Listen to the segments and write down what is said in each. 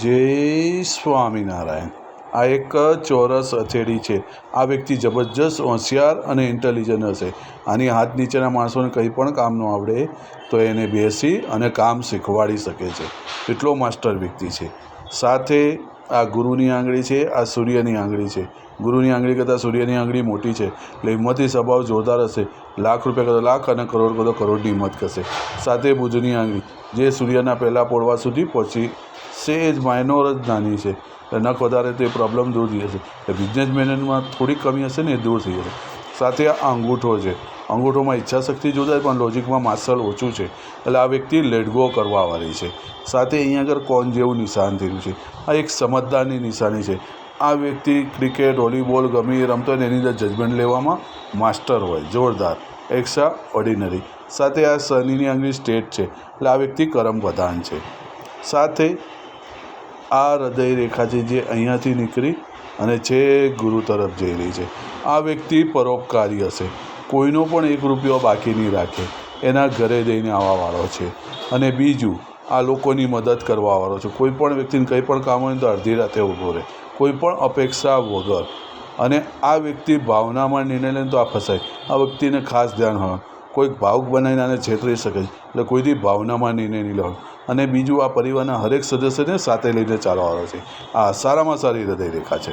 જય સ્વામિનારાયણ. આ એક ચોરસ હથેળી છે. આ વ્યક્તિ જબરજસ્ત હોશિયાર અને ઇન્ટેલિજન્ટ હશે. આની હાથ નીચેના માણસોને કંઈ પણ કામ ન આવડે તો એને બેસી અને કામ શીખવાડી શકે છે. એટલો માસ્ટર વ્યક્તિ છે. સાથે આ ગુરુની આંગળી છે, આ સૂર્યની આંગળી છે. ગુરુની આંગળી કરતાં સૂર્યની આંગળી મોટી છે. એટલે હિંમતી સ્વભાવ જોરદાર હશે. લાખ રૂપિયા કરતાં લાખ અને કરોડ કરતાં કરોડની હિંમત કરશે. સાથે બુધની આંગળી. જે સૂર્યના પહેલાં પોળવા સુધી પહોંચી સેજ માઇનોર જ નાની છે. એટલે વધારે તો એ પ્રોબ્લેમ દૂર થઈ જશે. એટલે બિઝનેસ મેનેજમાં થોડીક કમી હશે ને એ દૂર થઈ જશે. સાથે આ અંગૂઠો છે. અંગૂઠોમાં ઈચ્છાશક્તિ જોતા પણ લોજિકમાં માસલ ઓછું છે. એટલે આ વ્યક્તિ લેટગો કરવાવાળી છે. સાથે અહીંયા આગળ કોન જેવું નિશાન થયેલું છે. આ એક સમજદારની નિશાની છે. આ વ્યક્તિ ક્રિકેટ, વોલીબોલ ગમી રમતો હોય ને એની અંદર જજમેન્ટ લેવામાં માસ્ટર હોય, જોરદાર એક્સ્ટ્રા ઓર્ડિનરી સાથે આ શનિની અંગની સ્ટેટ છે. એટલે આ વ્યક્તિ કરમ પ્રધાન છે. સાથે આ હૃદય રેખા છે જે અહીંયાથી નીકળી અને છે ગુરુ તરફ જઈ રહી છે. આ વ્યક્તિ પરોપકારી હશે. કોઈનો પણ એક રૂપિયો બાકી નહીં રાખે. એના ઘરે જઈને આવવાવાળો છે. અને બીજું, આ લોકોની મદદ કરવાવાળો છે. કોઈ પણ વ્યક્તિને કંઈ પણ કામ હોય તો અડધી રાતે ઊભો રહે. કોઈ પણ અપેક્ષા વગર. અને આ વ્યક્તિ ભાવનામાં નિર્ણય લે તો આ ફસાય. આ વ્યક્તિને ખાસ ધ્યાન હોય. કોઈક ભાવુક બનાવીને આને છેતરી શકે છે. એટલે કોઈથી ભાવનામાં નિર્ણય નહીં લેવાનો. અને બીજું આ પરિવારના હરેક સદસ્યને સાથે લઈને ચાલવાનો છે. આ સારામાં સારી હૃદયરેખા છે.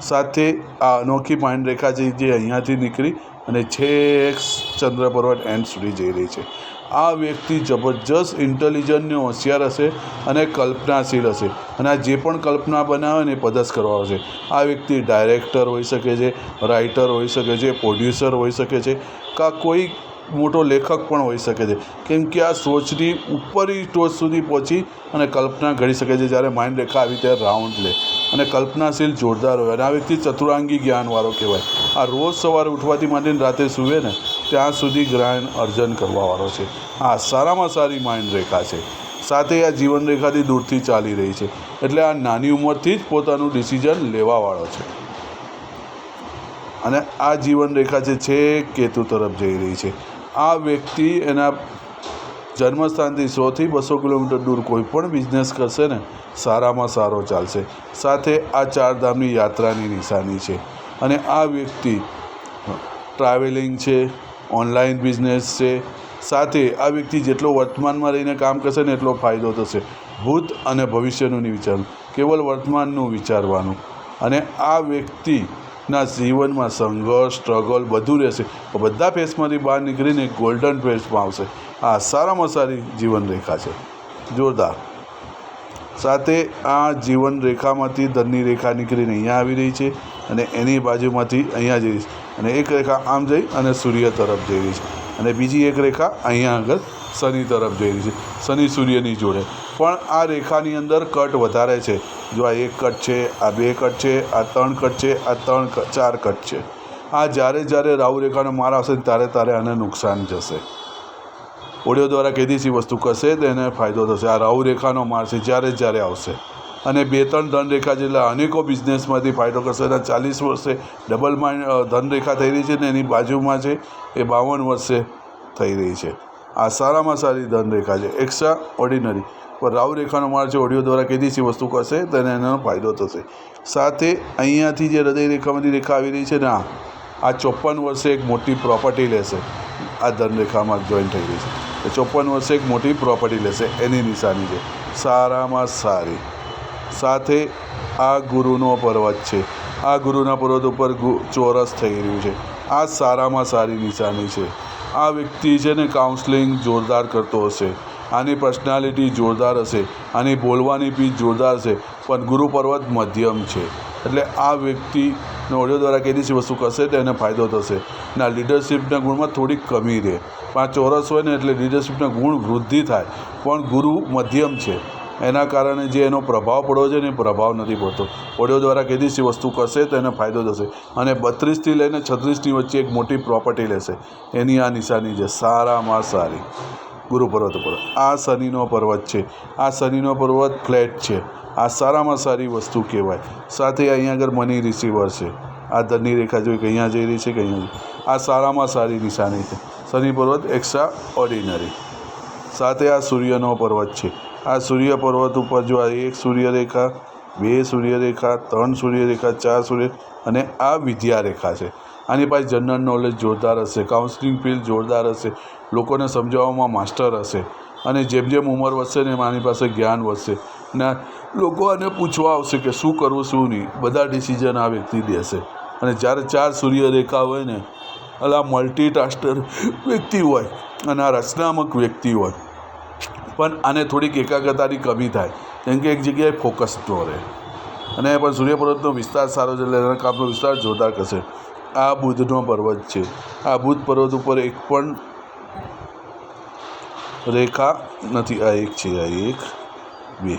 સાથે આ અનોખી રેખા છે જે અહીંયાથી નીકળી અને છેક ચંદ્ર પર્વત એન્ડ સુધી જઈ રહી છે. આ વ્યક્તિ જબરજસ્ત ઇન્ટેલિજન્ટને હોશિયાર હશે અને કલ્પનાશીલ હશે અને આ જે પણ કલ્પના બનાવે ને પદસ કરવાનો છે. આ વ્યક્તિ ડાયરેક્ટર હોઈ શકે છે, રાઇટર હોઈ શકે છે, પ્રોડ્યુસર હોઈ શકે છે, કાં કોઈ મોટો લેખક પણ હોઈ શકે છે. કેમ કે આ સોચની ઉપરની ટોચ સુધી પહોંચી અને કલ્પના ઘડી શકે છે જ્યારે માઇન્ડ રેખા આવી ત્યારે રાઉન્ડ લે. અને કલ્પનાશીલ જોરદાર હોય અને આ વ્યક્તિ ચતુરાંગી જ્ઞાનવાળો કહેવાય. આ રોજ સવારે ઉઠવાથી માંડીને રાતે સૂવે ને, ત્યાં સુધી જ્ઞાન અર્જન કરવાવાળો છે. આ સારામાં સારી માઇન્ડ રેખા છે. સાથે આ જીવન રેખાથી દૂરથી ચાલી રહી છે. એટલે આ નાની ઉંમરથી જ પોતાનું ડિસિઝન લેવાવાળો છે. અને આ જીવન રેખા છે, કેતુ તરફ જઈ રહી છે. આ વ્યક્તિ એના જન્મસ્થાનથી સોથી બસો કિલોમીટર દૂર કોઈ પણ બિઝનેસ કરશે ને, સારામાં સારો ચાલશે. સાથે આ ચારધામની યાત્રાની નિશાની છે. અને આ વ્યક્તિ ટ્રાવેલિંગ છે ઓનલાઈન બિઝનેસ છે. સાથે આ વ્યક્તિ જેટલો વર્તમાનમાં રહીને કામ કરશે ને, એટલો ફાયદો થશે. ભૂત અને ભવિષ્યનું નહીં વિચારવું કેવલ વર્તમાનનું વિચારવાનું. અને આ વ્યક્તિના જીવનમાં સંઘર્ષ સ્ટ્રગલ બધું રહેશે. બધા ફેસમાંથી બહાર નીકળીને ગોલ્ડન ફેસમાં આવશે. આ સારામાં સારી જીવન રેખા છે. જોરદાર. સાથે આ જીવન રેખામાંથી ધનની રેખા નીકળીને અહીંયા આવી રહી છે અને એની બાજુમાંથી અહીંયા જઈ રહી છે. અને એક રેખા આમ જઈ અને સૂર્ય તરફ જઈ રહી છે. અને બીજી એક રેખા અહીંયા આગળ શનિ તરફ જઈ રહી છે. શનિ સૂર્યની જોડે. પણ આ રેખાની અંદર કટ વધારે છે. જો આ એક કટ છે, આ બે કટ છે, આ ત્રણ કટ છે, આ ત્રણ ચાર કટ છે. આ જ્યારે જ્યારે રાહુ રેખાનો આવશે ત્યારે ત્યારે આને નુકસાન જશે. ઓડિયો દ્વારા કીધીસી વસ્તુ કરશે તો એને ફાયદો થશે. આ રાહુ રેખાનો માર છે, જ્યારે જ્યારે આવશે. અને બે ત્રણ ધનરેખા જેટલા અનેકો બિઝનેસમાંથી ફાયદો કરશે. અને ચાલીસ વર્ષે ડબલ માઇન્ડ ધનરેખા થઈ રહી છે ને એની બાજુમાં છે, એ બાવન વર્ષે થઈ રહી છે. આ સારામાં સારી ધનરેખા છે. એક્સ્ટ્રા ઓર્ડિનરી પણ રાવ રેખાનો માર છે, ઓડિયો દ્વારા કીધીસી વસ્તુ કરશે તો એનો ફાયદો થશે. સાથે અહીંયાથી જે હૃદય રેખામાંથી રેખા આવી રહી છે ને, આ ચોપન વર્ષે એક મોટી પ્રોપર્ટી લેશે. આ ધનરેખામાં જોઈન થઈ રહી છે. ચોપન વર્ષે એક મોટી પ્રોપર્ટી લેશે, એની નિશાની છે. સારામાં સારી. સાથે આ ગુરુનો પર્વત છે. આ ગુરુના પર્વત ઉપર ચોરસ થઈ રહ્યું છે. આ સારામાં સારી નિશાની છે. આ વ્યક્તિ છે ને કાઉન્સલિંગ જોરદાર કરતો હશે. આની પર્સનાલિટી જોરદાર હશે, આની બોલવાની પીચ જોરદાર હશે, પણ ગુરુ પર્વત મધ્યમ છે. એટલે આ વ્યક્તિને ઓડિયો દ્વારા કઈ વસ્તુ કરશે તો એને ફાયદો થશે. અને આ લીડરશિપના ગુણમાં થોડીક કમી રહે. પણ ચોરસ હોય ને એટલે લીડરશિપના ગુણ વૃદ્ધિ થાય, પણ ગુરુ મધ્યમ છે. એના કારણે જે એનો પ્રભાવ પડવો છે ને પ્રભાવ નથી પડતો. ઓડિયો દ્વારા કીધીસી વસ્તુ કરશે તો એને ફાયદો થશે. અને બત્રીસથી લઈને છત્રીસની વચ્ચે એક મોટી પ્રોપર્ટી લેશે. એની આ નિશાની છે. સારામાં સારી. ગુરુ પર્વત ઉપર. આ શનિનો પર્વત છે. આ શનિનો પર્વત ફ્લેટ છે. આ સારામાં સારી વસ્તુ કહેવાય. સાથે અહીંયા આગળ મની રિસીવર છે. આ ધનની રેખા જોઈ કે અહીંયા જઈ રહી છે કે અહીંયા આ સારામાં સારી નિશાની છે. શનિ પર્વત એક્સ્ટ્રા ઓર્ડિનરી સાથે આ સૂર્યનો પર્વત છે. આ સૂર્ય પર્વત ઉપર જો આ એક સૂર્યરેખા, બે સૂર્યરેખા, ત્રણ સૂર્યરેખા, ચાર સૂર્ય અને આ વિદ્યારેખા છે. આની પાસે જનરલ નોલેજ જોરદાર હશે કાઉન્સલિંગ ફિલ્ડ જોરદાર હશે, લોકોને સમજાવવામાં માસ્ટર હશે અને જેમ જેમ ઉંમર વધશે ને એમ આની પાસે જ્ઞાન વધશે અને લોકો આને પૂછવા આવશે કે શું કરવું, શું નહીં, બધા ડિસિઝન આ વ્યક્તિ દેશે. અને જ્યારે ચાર સૂર્યરેખા હોય ને એટલે આ મલ્ટીટાસ્ટર વ્યક્તિ હોય અને આ રચનાત્મક વ્યક્તિ હોય, પણ આને થોડીક એકાગ્રતાની કમી થાય, કેમ કે એક જગ્યાએ ફોકસ ન રહે. અને પણ સૂર્યપર્વતનો વિસ્તાર સારો છે એટલે એના કામનો વિસ્તાર જોરદાર કરશે. આ બુધનો પર્વત છે. આ બુધ પર્વત ઉપર એક પણ રેખા નથી, આ એક છે, આ એક, બે.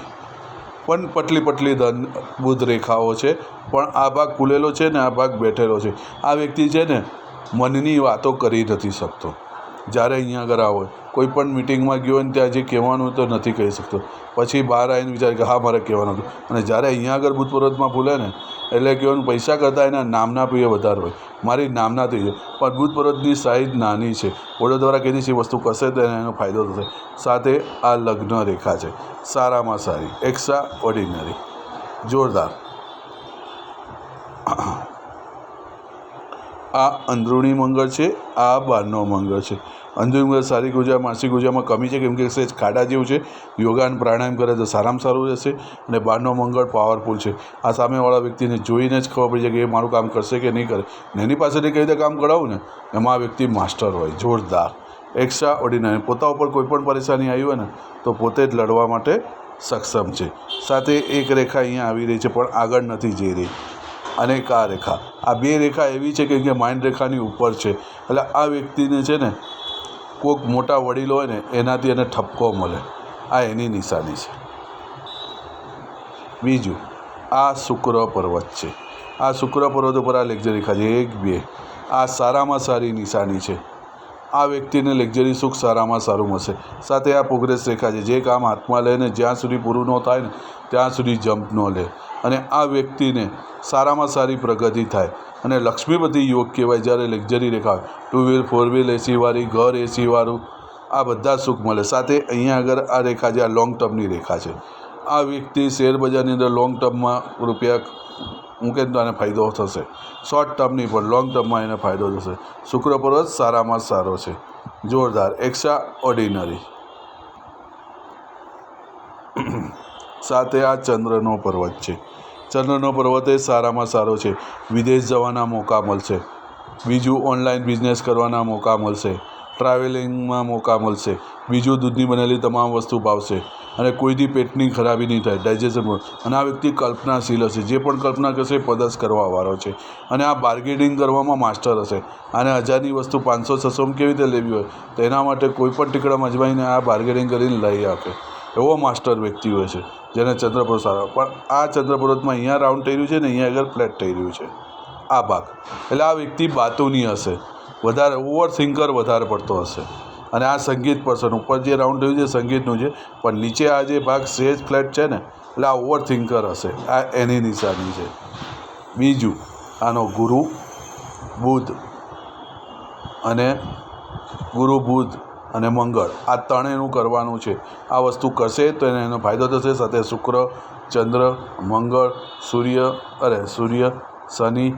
પણ પટલી પટલી ધન બુધ રેખાઓ છે, પણ આ ભાગ ખુલેલો છે ને આ ભાગ બેઠેલો છે. આ વ્યક્તિ છે ને મનની વાતો કરી નથી શકતો. જ્યારે અહીંયા આગળ આવો કોઈ પણ મિટિંગમાં ગયો ને ત્યાં જે કહેવાનું તો નથી કહી શકતો. પછી બહાર આવીને વિચારે કે હા, મારે કહેવાનું હતું. અને જ્યારે અહીંયા આગળ ભૂત પર્વતમાં ભૂલે ને, એટલે કહેવાનું પૈસા કરતાં એના નામના પ્રિય વધારે હોય. મારી નામના થઈ જાય. પણ ભૂત પર્વતની સાઈઝ નાની છે. ઓડો દ્વારા કહેતી છે વસ્તુ કરશે તો એનો ફાયદો થશે. સાથે આ લગ્ન રેખા છે. સારામાં સારી. એક્સ્ટ્રા ઓર્ડિનરી જોરદાર. આ અંદરૂણી મંગળ છે. આ બહારનો મંગળ છે. અંદરૂણી મંગળ સારી ઊર્જા માનસિક ઉર્જામાં કમી છે, કેમ કે સહેજ ખાડા જેવું છે. યોગાન પ્રાણાયામ કરે તો સારામાં સારું રહેશે અને બહારનો મંગળ પાવરફુલ છે. આ સામેવાળા વ્યક્તિને જોઈને જ ખબર પડી જાય કે એ મારું કામ કરશે કે નહીં કરે. ને એની પાસેથી કઈ રીતે કામ કરાવું ને? એમાં આ વ્યક્તિ માસ્ટર હોય, જોરદાર. Extra ordinary. પોતા ઉપર કોઈ પણ પરેશાની આવી હોય ને, તો પોતે જ લડવા માટે સક્ષમ છે. સાથે એક રેખા અહીંયા આવી રહી છે, પણ આગળ નથી જઈ રહી. અને એક આ રેખા. આ બે રેખા એવી છે કે માઇન્ડ રેખાની ઉપર છે. એટલે આ વ્યક્તિને છે ને કોઈક મોટા વડીલ હોય ને, એનાથી એને ઠપકો મળે. આ એની નિશાની છે. બીજું, આ શુક્ર પર્વત છે. આ શુક્ર પર્વત ઉપર આ લેક્ચર છે એક બે. આ સારામાં સારી નિશાની છે. આ વ્યક્તિને લક્ઝરી સુખ સારામાં સારું મળશે. સાથે આ પ્રોગ્રેસ રેખા છે. જે કામ હાથમાં લે ને જ્યાં સુધી પૂરું ન થાય ને ત્યાં સુધી જમ્પ ન લે. અને આ વ્યક્તિને સારામાં સારી પ્રગતિ થાય. અને લક્ષ્મીપતિ યોગ કહેવાય જ્યારે લક્ઝરી રેખા ટુ વ્હીલ ફોર વ્હીલ એસીવાળી ઘર એસીવાળું આ બધા સુખ મળે. સાથે અહીંયા આગળ આ રેખા છે. આ લોંગ ટર્મની રેખા છે. આ વ્યક્તિ શેર બજારની અંદર લોંગ ટર્મમાં રૂપિયા મૂકે તો આને ફાયદો થશે. શોર્ટ ટર્મની પણ લોંગ ટર્મમાં એને ફાયદો થશે. શુક્ર પર્વત સારામાં સારો છે. જોરદાર એક્સ્ટ્રા ઓર્ડિનરી સાથે આ ચંદ્રનો પર્વત છે. ચંદ્રનો પર્વત એ સારામાં સારો છે. વિદેશ જવાના મોકા મળશે. બીજું ઓનલાઈન બિઝનેસ કરવાના મોકા મળશે. ટ્રાવેલિંગમાં મોકા મળશે. બીજું દૂધની બનેલી તમામ વસ્તુ ભાવશે. અને કોઈથી પેટની ખરાબી નહીં થાય ડાયજેશન અને આ વ્યક્તિ કલ્પનાશીલ હશે, જે પણ કલ્પના કરશે પદસ કરવાવાળો છે. અને આ બાર્ગેનિંગ કરવામાં માસ્ટર હશે. અને હજારની વસ્તુ પાંચસો છસોમાં કેવી રીતે લેવી હોય? તો એના માટે કોઈ પણ ટીકડા અજમાઈને આ બાર્ગેનિંગ કરીને લઈ આપે. એવો માસ્ટર વ્યક્તિ હોય છે, જેને ચંદ્રપુર આવે પણ આ ચંદ્રપર્વતમાં અહીંયા રાઉન્ડ થઈ રહ્યું છે ને અહીંયા આગળ ફ્લેટ થઈ રહ્યું છે. આ ભાગ. એટલે આ વ્યક્તિ બાતુની હશે. વધારે ઓવર થિંકર વધારે પડતો હશે. અને આ સંગીત પર્સન ઉપર જે રાઉન્ડ થયું છે સંગીતનું છે. પણ નીચે આ જે ભાગ સેજ ફ્લેટ છે ને, એટલે આ ઓવર થિંકર હશે. આ એની નિશાની છે. બીજું, આનો ગુરુ બુધ અને ગુરુ બુધ અને મંગળ. આ ત્રણેયનું કરવાનું છે. આ વસ્તુ કરશે તો એને એનો ફાયદો થશે. સાથે શુક્ર, ચંદ્ર, મંગળ, સૂર્ય, અરે, સૂર્ય, શનિ,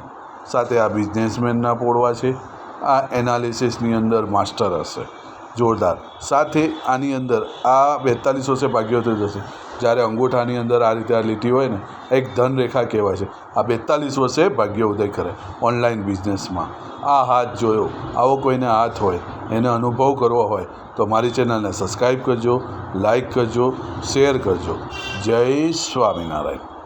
સાથે આ બિઝનેસમેનના પોળવા છે. આ એનાલિસિસની અંદર માસ્ટર હશે. જોરદાર. સાથે આની અંદર આ બેતાલીસ વર્ષે ભાગ્યોદય થશે જ્યારે અંગૂઠાની અંદર આ રીતે આ લીટી હોય ને, એક ધન રેખા કહેવાય છે. આ બેતાલીસ વર્ષે ભાગ્ય ઉદય કરે ઓનલાઈન બિઝનેસમાં. આ હાથ જોયો. આવો કોઈને હાથ હોય, એને અનુભવ કરવો હોય, તો મારી ચેનલને સબસ્ક્રાઈબ કરજો, લાઈક કરજો, શેર કરજો. જય સ્વામિનારાયણ.